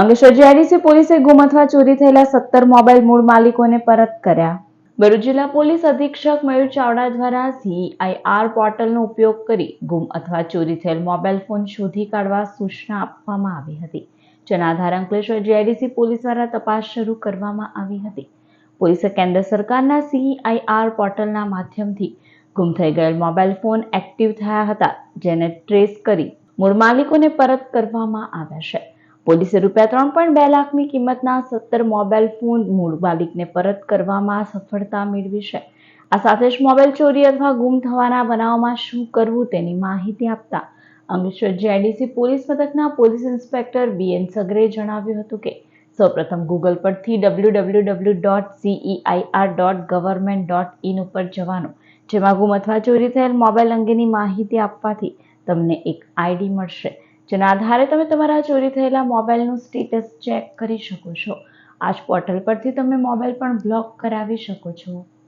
Ankleshwar GIDC પોલીસે ગુમ અથવા ચોરી થયેલા સત્તર મોબાઈલ મૂળ માલિકોને પરત કર્યા. ભરૂચ જિલ્લા પોલીસ અધિક્ષક મયુર ચાવડા દ્વારા સીઆઈઆર પોર્ટલનો ઉપયોગ કરી ગુમ અથવા ચોરી થયેલ મોબાઈલ ફોન શોધી કાઢવા સૂચના આપવામાં આવી હતી. જેના આધારે અંકલેશ્વર જીઆઈડીસી પોલીસ દ્વારા તપાસ શરૂ કરવામાં આવી હતી. પોલીસે કેન્દ્ર સરકારના સીઆઈઆર પોર્ટલના માધ્યમથી ગુમ થઈ ગયેલ મોબાઈલ ફોન એક્ટિવ થયા હતા, જેને ટ્રેસ કરી મૂળ માલિકોને પરત કરવામાં આવ્યા છે. પોલીસે રૂપિયા ત્રણ પોઈન્ટ બે લાખની કિંમતના સત્તર મોબાઈલ ફોન મૂળ માલિકને પરત કરવામાં સફળતા મેળવી છે. આ સાથે જ મોબાઈલ ચોરી અથવા ગુમ થવાના બનાવમાં શું કરવું તેની માહિતી આપતા અંકલેશ્વર જેડીસી પોલીસ મથકના પોલીસ ઇન્સ્પેક્ટર બીએન સગરે જણાવ્યું હતું કે, સૌપ્રથમ ગૂગલ પરથી W W W dot CEIR dot government dot in ઉપર જવાનું, જેમાં ગુમ અથવા ચોરી થયેલ મોબાઈલ અંગેની માહિતી આપવાથી તમને એક આઈડી મળશે. જેના આધારે તમે તમારા ચોરી થયેલા મોબાઈલનું સ્ટેટસ ચેક કરી શકો છો. આ જ પોર્ટલ પરથી તમે મોબાઈલ પણ બ્લોક કરાવી શકો છો.